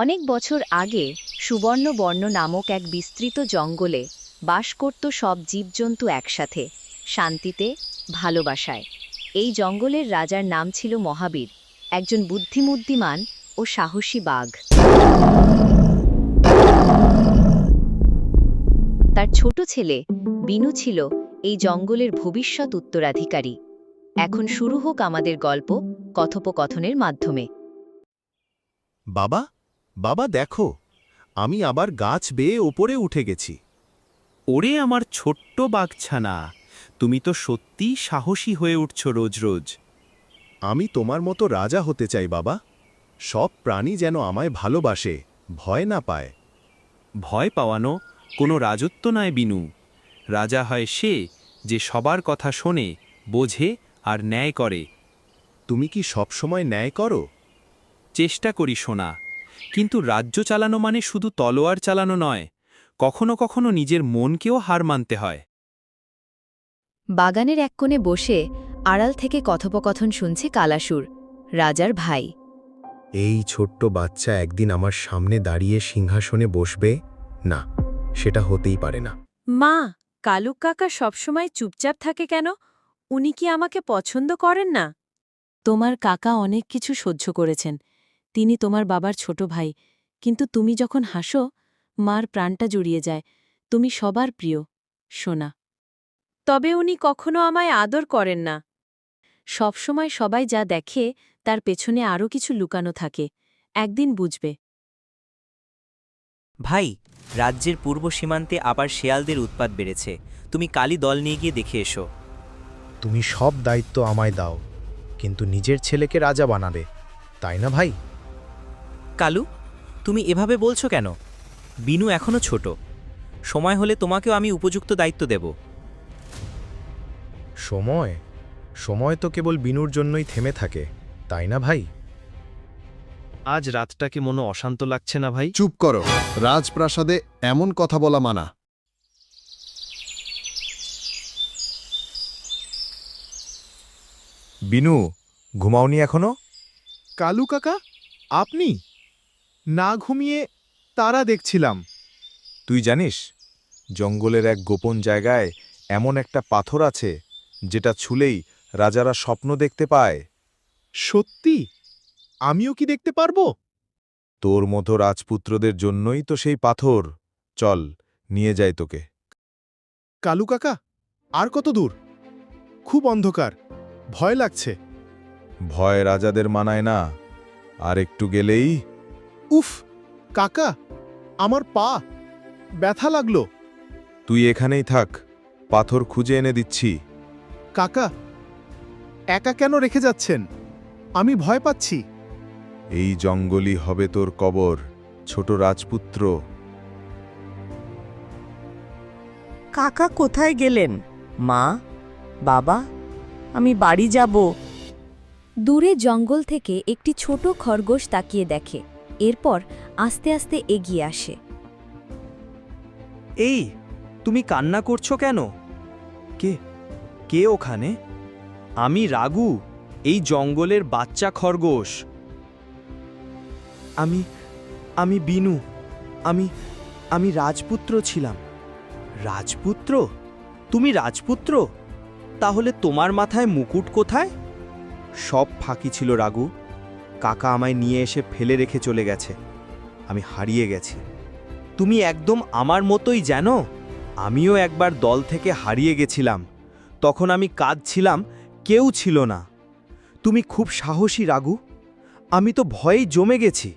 অনেক বছর আগে সুবর্ণবর্ণ নামক এক বিস্তৃত জঙ্গলে বাস করত সব জীবজন্তু একসাথে, শান্তিতে, ভালোবাসায়। এই জঙ্গলের রাজার নাম ছিল মহাবীর, একজন বুদ্ধিমুদ্ধিমান ও সাহসী বাঘ। তার ছোট ছেলে বিনু ছিল এই জঙ্গলের ভবিষ্যৎ উত্তরাধিকারী। এখন শুরু হোক আমাদের গল্প কথোপকথনের মাধ্যমে। বাবা বাবা দেখো, আমি আবার গাছ বেয়ে ওপরে উঠে গেছি। ওরে আমার ছোট্ট বাঘছানা তুমি তো সত্যিই সাহসী হয়ে উঠছ রোজ রোজ। আমি তোমার মতো রাজা হতে চাই বাবা। সব প্রাণী যেন আমায় ভালোবাসে, ভয় না পায়। ভয় পাওয়ানো কোনো রাজত্ব নয় বিনু। রাজা হয় সে যে সবার কথা শোনে, বোঝে আর ন্যায় করে। তুমি কি সব সময় ন্যায় করো? চেষ্টা করি শোনা। কিন্তু রাজ্য চালানো মানে শুধু তলোয়ার চালানো নয় কখনো কখনো নিজের মনকেও হার মানতে হয়। বাগানের এক কোণে বসে আড়াল থেকে কথোপকথন শুনছে কালাসুর রাজার ভাই। এই ছোট্ট বাচ্চা একদিন আমার সামনে দাঁড়িয়ে সিংহাসনে বসবে? না সেটা হতেই পারে না। মা কালুক কাকা সবসময় চুপচাপ থাকে কেন? উনি কি আমাকে পছন্দ করেন না? তোমার কাকা অনেক কিছু সহ্য করেছেন। তিনি তোমার বাবার ছোট ভাই। কিন্তু তুমি যখন হাসো মার প্রাণটা জুড়িয়ে যায়। তুমি সবার প্রিয় সোনা। তবে উনি কখনো আমায় আদর করেন না। সবসময় সবাই যা দেখে তার পেছনে আরও কিছু লুকানো থাকে। একদিন বুঝবে। ভাই রাজ্যের পূর্ব সীমান্তে আবার শেয়ালদের উৎপাত বেড়েছে। তুমি কালি দল নিয়ে গিয়ে দেখে এসো। তুমি সব দায়িত্ব আমায় দাও। কিন্তু নিজের ছেলেকে রাজা বানাবে। তাই না ভাই? কালু তুমি এভাবে বলছো কেন? বিনু এখনও ছোট। সময় হলে তোমাকেও আমি উপযুক্ত দায়িত্ব দেব। সময়? সময় তো কেবল বিনুর জন্যই থেমে থাকে তাই না ভাই? আজ রাতটাকে মনে অশান্ত লাগছে না ভাই? চুপ করো রাজপ্রাসাদে এমন কথা বলা মানা। বিনু ঘুমাওনি এখনও? কালু কাকা আপনি? না ঘুমিয়ে তারা দেখছিলাম। তুই জানিস জঙ্গলের এক গোপন জায়গায় এমন একটা পাথর আছে যেটা ছুলেই রাজারা স্বপ্ন দেখতে পায়। সত্যি? আমিও কি দেখতে পারব? তোর মতো রাজপুত্রদের জন্যই তো সেই পাথর। চল নিয়ে যাই তোকে। কালু কাকা আর কত দূর? খুব অন্ধকার ভয় লাগছে। ভয় রাজাদের মানায় না। আর একটু গেলেই উফ কাকা আমার পা ব্যথা লাগল। তুই এখানেই থাক পাথর খুঁজে এনে দিচ্ছি। কাকা একা কেন রেখে যাচ্ছেন? আমি ভয় পাচ্ছি। এই জঙ্গলই হবে তোর কবর ছোট রাজপুত্র। কাকা কোথায় গেলেন? মা? বাবা? আমি বাড়ি যাব। দূরে জঙ্গল থেকে একটি ছোট খরগোশ তাকিয়ে দেখে। এরপর আস্তে আস্তে এগিয়ে আসে। এই, তুমি কান্না করছ কেন? কে কে ওখানে? আমি রাগু, এই জঙ্গলের বাচ্চা খরগোশ। আমি আমি বিনু, আমি আমি রাজপুত্র ছিলাম। রাজপুত্র? তুমি রাজপুত্র? তাহলে তোমার মাথায় মুকুট কোথায়? সব ফাঁকি ছিল রাগু। কাকা আমায় নিয়ে এসে ফেলে রেখে চলে গেছে। আমি হারিয়ে গেছি। তুমি একদম আমার মতোই জানো? আমিও একবার দল থেকে হারিয়ে গেছিলাম। তখন আমি কাঁদছিলাম, কেউ ছিল না। তুমি খুব সাহসী, রাগু। আমি তো ভয়েই জমে গেছি।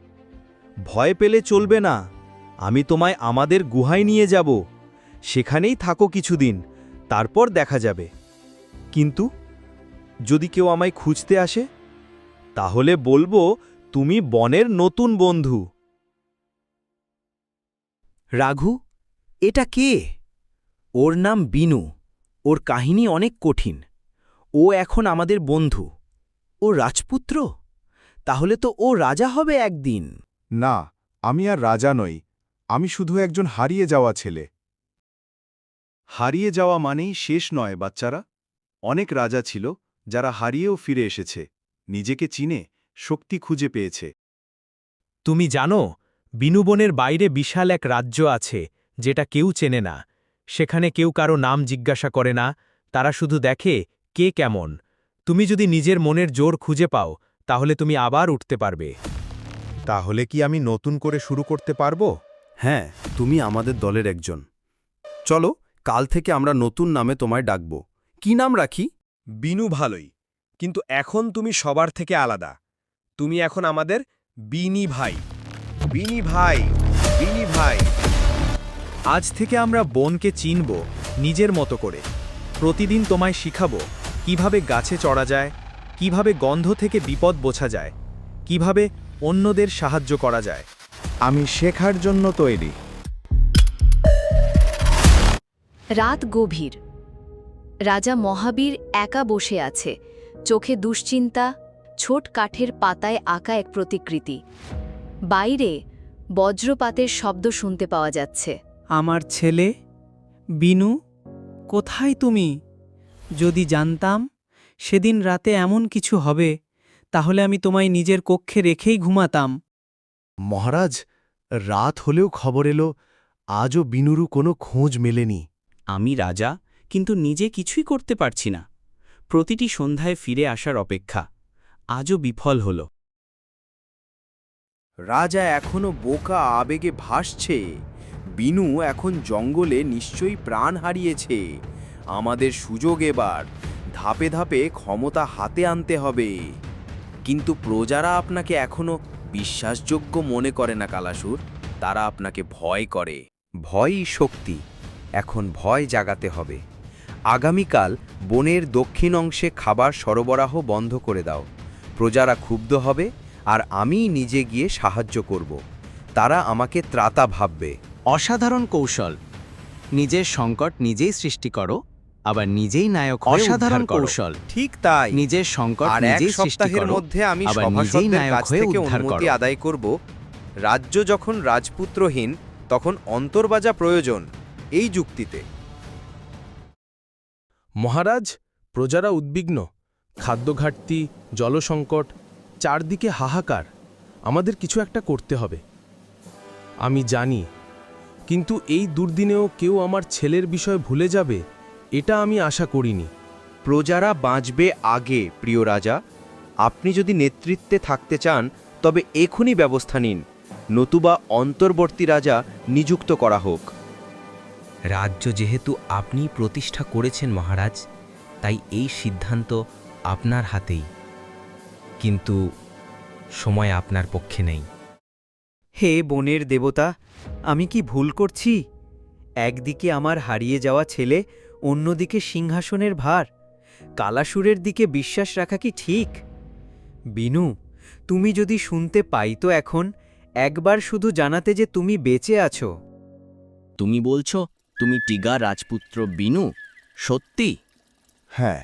ভয় পেলে চলবে না। আমি তোমায় আমাদের গুহায় নিয়ে যাব। সেখানেই থাকো কিছুদিন, তারপর দেখা যাবে। কিন্তু যদি কেউ আমায় খুঁজতে আসে তাহলে বলব, তুমি বনের নতুন বন্ধু। রাঘু, এটা কে? ওর নাম বিনু। ওর কাহিনী অনেক কঠিন। ও এখন আমাদের বন্ধু। ও রাজপুত্র? তাহলে তো ও রাজা হবে একদিন। না, আমি আর রাজা নই। আমি শুধু একজন হারিয়ে যাওয়া ছেলে। হারিয়ে যাওয়া মানেই শেষ নয়, বাচ্চারা। অনেক রাজা ছিল, যারা হারিয়েও ফিরে এসেছে। নিজেকে চিনে শক্তি খুঁজে পেয়েছে। তুমি জানো বিনুবনের বাইরে বিশাল এক রাজ্য আছে যেটা কেউ চেনে না। সেখানে কেউ কারও নাম জিজ্ঞাসা করে না তারা শুধু দেখে কে কেমন। তুমি যদি নিজের মনের জোর খুঁজে পাও তাহলে তুমি আবার উঠতে পারবে। তাহলে কি আমি নতুন করে শুরু করতে পারব? হ্যাঁ তুমি আমাদের দলের একজন। চলো কাল থেকে আমরা নতুন নামে তোমায় ডাকব। কি নাম রাখি? বিনু ভালোই। কিন্তু এখন তুমি সবার থেকে আলাদা। তুমি এখন আমাদের বিনি ভাই। বিনি ভাই বিনি ভাই। আজ থেকে আমরা বনকে চিনব নিজের মতো করে। প্রতিদিন তোমায় শিখাবো কীভাবে গাছে চড়া যায় কীভাবে গন্ধ থেকে বিপদ বোঝা যায় কীভাবে অন্যদের সাহায্য করা যায়। আমি শেখার জন্য তৈরি। রাত গভীর। রাজা মহাবীর একা বসে আছে। চোখে দুশ্চিন্তা ছোট কাঠের পাতায় আঁকা এক প্রতিকৃতি। বাইরে বজ্রপাতের শব্দ শুনতে পাওয়া যাচ্ছে। আমার ছেলে বিনু কোথায় তুমি? যদি জানতাম সেদিন রাতে এমন কিছু হবে তাহলে আমি তোমায় নিজের কক্ষে রেখেই ঘুমাতাম। মহারাজ রাত হলেও খবর এলো আজও বিনুরু কোনো খোঁজ মেলেনি। আমি রাজা কিন্তু নিজে কিছুই করতে পারছি না। প্রতিটি সন্ধ্যায় ফিরে আসার অপেক্ষা। আজও বিফল হল। রাজা এখনও বোকা আবেগে ভাসছে। বিনু এখন জঙ্গলে নিশ্চয়ই প্রাণ হারিয়েছে। আমাদের সুযোগ এবার। ধাপে ধাপে ক্ষমতা হাতে আনতে হবে। কিন্তু প্রজারা আপনাকে এখনও বিশ্বাসযোগ্য মনে করে না, কালাসুর। তারা আপনাকে ভয় করে। ভয়ই শক্তি। এখন ভয় জাগাতে হবে। আগামীকাল বনের দক্ষিণ অংশে খাবার সরবরাহ বন্ধ করে দাও। প্রজারা ক্ষুব্ধ হবে আর আমি নিজে গিয়ে সাহায্য করব। তারা আমাকে ত্রাতা ভাববে। অসাধারণ কৌশল। নিজের সংকট নিজেই সৃষ্টি করো আবার নিজেই নায়ক অসাধারণ কৌশল ঠিক তাই। নিজের সংকট আর এক সপ্তাহের মধ্যে আমি সভাসদদের কাছ থেকে অনুমতি আদায় করব। রাজ্য যখন রাজপুত্রহীন তখন অন্তর্বাজা প্রয়োজন এই যুক্তিতে। মহারাজ, প্রজারা উদ্বিগ্ন খাদ্য ঘাটতি জলসংকট, চারদিকে হাহাকার, আমাদের কিছু একটা করতে হবে। আমি জানি, কিন্তু এই দুর্দিনেও কেউ আমার ছেলের বিষয় ভুলে যাবে, এটা আমি আশা করিনি। প্রজারা বাঁচবে আগে, প্রিয় রাজা। আপনি যদি নেতৃত্বে থাকতে চান, তবে এখনই ব্যবস্থা নিন। নতুবা অন্তর্বর্তী রাজা নিযুক্ত করা হোক। রাজ্য যেহেতু আপনি প্রতিষ্ঠা করেছেন মহারাজ তাই এই সিদ্ধান্ত আপনার হাতেই। কিন্তু সময় আপনার পক্ষে নেই। হে বনের দেবতা আমি কি ভুল করছি? একদিকে আমার হারিয়ে যাওয়া ছেলে অন্যদিকে সিংহাসনের ভার। কালাসুরের দিকে বিশ্বাস রাখা কি ঠিক? বিনু তুমি যদি শুনতে পাইতো এখন একবার শুধু জানাতে যে তুমি বেঁচে আছো। তুমি বলছো তুমি টিগা রাজপুত্র বিনু? সত্যি? হ্যাঁ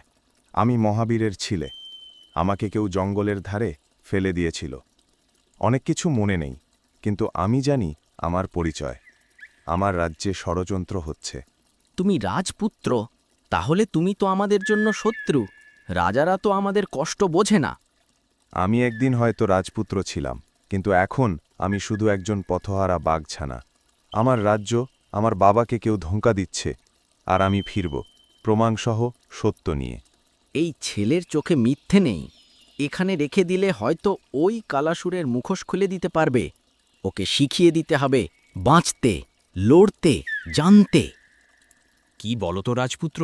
আমি মহাবীরের ছিলে। আমাকে কেউ জঙ্গলের ধারে ফেলে দিয়েছিল। অনেক কিছু মনে নেই কিন্তু আমি জানি আমার পরিচয়। আমার রাজ্যে ষড়যন্ত্র হচ্ছে। তুমি রাজপুত্র? তাহলে তুমি তো আমাদের জন্য শত্রু। রাজারা তো আমাদের কষ্ট বোঝে না। আমি একদিন হয়তো রাজপুত্র ছিলাম কিন্তু এখন আমি শুধু একজন পথহারা বাঘছানা আমার রাজ্য আমার বাবাকে কেউ ধোঁকা দিচ্ছে আর আমি ফিরব। প্রমাণসহ সত্য নিয়ে। এই ছেলের চোখে মিথ্যে নেই। এখানে রেখে দিলে হয়তো ওই কালাসুরের মুখোশ খুলে দিতে পারবে। ওকে শিখিয়ে দিতে হবে বাঁচতে লড়তে জানতে। কি বলতো রাজপুত্র?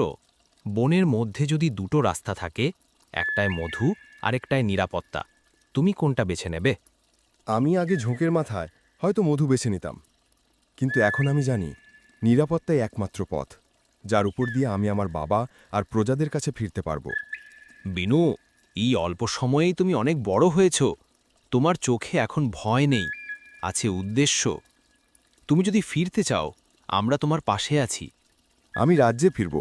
বনের মধ্যে যদি দুটো রাস্তা থাকে একটায় মধু আরেকটায় নিরাপত্তা তুমি কোনটা বেছে নেবে? আমি আগে ঝোঁকের মাথায় হয়তো মধু বেছে নিতাম। কিন্তু এখন আমি জানি নিরাপত্তাই একমাত্র পথ যার উপর দিয়ে আমি আমার বাবা আর প্রজাদের কাছে ফিরতে পারব। বিনু এই অল্প সময়েই তুমি অনেক বড় হয়েছ। তোমার চোখে এখন ভয় নেই আছে উদ্দেশ্য। তুমি যদি ফিরতে চাও আমরা তোমার পাশে আছি। আমি রাজ্যে ফিরব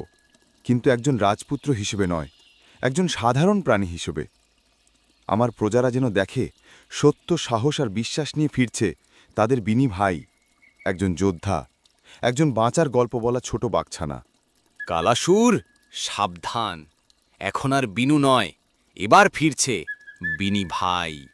কিন্তু একজন রাজপুত্র হিসেবে নয় একজন সাধারণ প্রাণী হিসেবে। আমার প্রজারা যেন দেখে সত্য সাহস আর বিশ্বাস নিয়ে ফিরছে তাদের বিনি ভাই। একজন যোদ্ধা, একজন বাঁচার গল্প বলা ছোট বাগছানা। কালাসুর, সাবধান। এখন আর বিনু নয়, এবার ফিরছে বিনি ভাই।